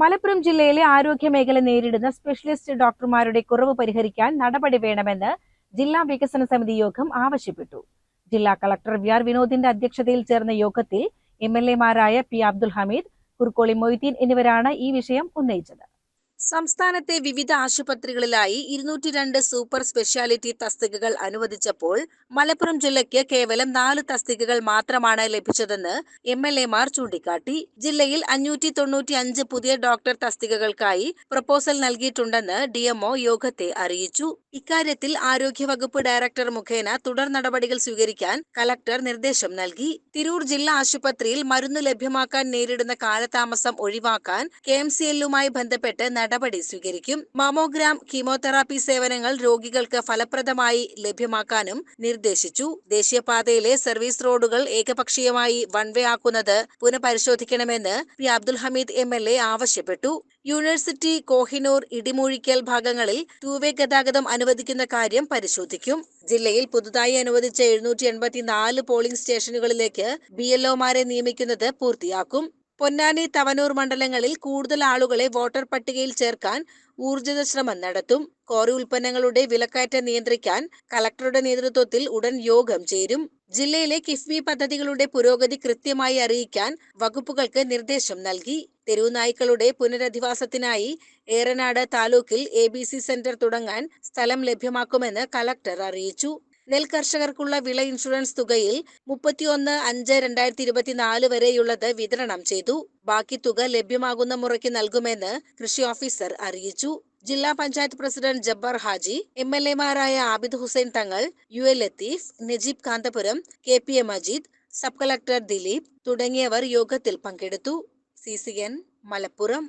മലപ്പുറം ജില്ലയിലെ ആരോഗ്യ മേഖല നേരിടുന്ന സ്പെഷ്യലിസ്റ്റ് ഡോക്ടർമാരുടെ കുറവ് പരിഹരിക്കാൻ നടപടി വേണമെന്ന് ജില്ലാ വികസന സമിതി യോഗം ആവശ്യപ്പെട്ടു. ജില്ലാ കളക്ടർ വി ആർ വിനോദിന്റെ അധ്യക്ഷതയിൽ ചേർന്ന യോഗത്തിൽ എം എൽ എമാരായ പി അബ്ദുൽ ഹമീദ് കുർക്കോളി മൊയ്തീൻ എന്നിവരാണ് ഈ വിഷയം ഉന്നയിച്ചത്. സംസ്ഥാനത്തെ വിവിധ ആശുപത്രികളിലായി ഇരുന്നൂറ്റി രണ്ട് സൂപ്പർ സ്പെഷ്യാലിറ്റി തസ്തികകൾ അനുവദിച്ചപ്പോൾ മലപ്പുറം ജില്ലയ്ക്ക് കേവലം നാല് തസ്തികകൾ മാത്രമാണ് ലഭിച്ചതെന്ന് എം എൽ എമാർ ചൂണ്ടിക്കാട്ടി. ജില്ലയിൽ അഞ്ഞൂറ്റി തൊണ്ണൂറ്റി അഞ്ച് പുതിയ ഡോക്ടർ തസ്തികകൾക്കായി പ്രപ്പോസൽ നൽകിയിട്ടുണ്ടെന്ന് ഡിഎംഒ യോഗത്തെ അറിയിച്ചു. ഇക്കാര്യത്തിൽ ആരോഗ്യവകുപ്പ് ഡയറക്ടർ മുഖേന തുടർ നടപടികൾ സ്വീകരിക്കാൻ കലക്ടർ നിർദ്ദേശം നൽകി. തിരൂർ ജില്ലാ ആശുപത്രിയിൽ മരുന്ന് ലഭ്യമാക്കാൻ നേരിടുന്ന കാലതാമസം ഒഴിവാക്കാൻ കെ എം സി എല്ലുമായി ബന്ധപ്പെട്ട് നടപടി സ്വീകരിക്കും. മാമോഗ്രാം കീമോതെറാപ്പി സേവനങ്ങൾ രോഗികൾക്ക് ഫലപ്രദമായി ലഭ്യമാക്കാനും നിർദ്ദേശിച്ചു. ദേശീയപാതയിലെ സർവീസ് റോഡുകൾ ഏകപക്ഷീയമായി വൺവേ ആക്കുന്നത് പുനഃപരിശോധിക്കണമെന്ന് P. Abdul Hameed M L A ആവശ്യപ്പെട്ടു. യൂണിവേഴ്സിറ്റി കോഹിനൂർ ഇടിമൂഴിക്കൽ ഭാഗങ്ങളിൽ ടൂവേ ഗതാഗതം അനുവദിക്കുന്ന കാര്യം പരിശോധിക്കും. ജില്ലയിൽ പുതുതായി അനുവദിച്ച എഴുന്നൂറ്റി എൺപത്തിനാല് പോളിംഗ് സ്റ്റേഷനുകളിലേക്ക് ബി എൽഒമാരെ നിയമിക്കുന്നത് പൂർത്തിയാക്കും. പൊന്നാനി തവനൂർ മണ്ഡലങ്ങളിൽ കൂടുതൽ ആളുകളെ വോട്ടർ പട്ടികയിൽ ചേർക്കാൻ ഊർജിത ശ്രമം നടത്തും. കോറി ഉൽപ്പന്നങ്ങളുടെ വിലക്കയറ്റം നിയന്ത്രിക്കാൻ കളക്ടറുടെ നേതൃത്വത്തിൽ ഉടൻ യോഗം ചേരും. ജില്ലയിലെ കിഫ്ബി പദ്ധതികളുടെ പുരോഗതി കൃത്യമായി അറിയിക്കാൻ വകുപ്പുകൾക്ക് നിർദ്ദേശം നൽകി. തെരുവുനായ്ക്കളുടെ പുനരധിവാസത്തിനായി ഏറനാട് താലൂക്കിൽ എ സെന്റർ തുടങ്ങാൻ സ്ഥലം ലഭ്യമാക്കുമെന്ന് കളക്ടർ അറിയിച്ചു. നെൽ കർഷകർക്കുള്ള വിള ഇൻഷുറൻസ് തുകയിൽ മുപ്പത്തിയൊന്ന് അഞ്ച് രണ്ടായിരത്തി ഇരുപത്തിനാല് വരെയുള്ളത് വിതരണം ചെയ്തു. ബാക്കി തുക ലഭ്യമാകുന്ന മുറയ്ക്ക് നൽകുമെന്ന് കൃഷി ഓഫീസർ അറിയിച്ചു. ജില്ലാ panchayat president Jabbar Haji M L എമാരായ Abid Hussain Thangal U L Latheef Najeeb Kanthapuram K P A Majeed sub collector Dileep തുടങ്ങിയവർ യോഗത്തിൽ പങ്കെടുത്തു. C C N Malappuram.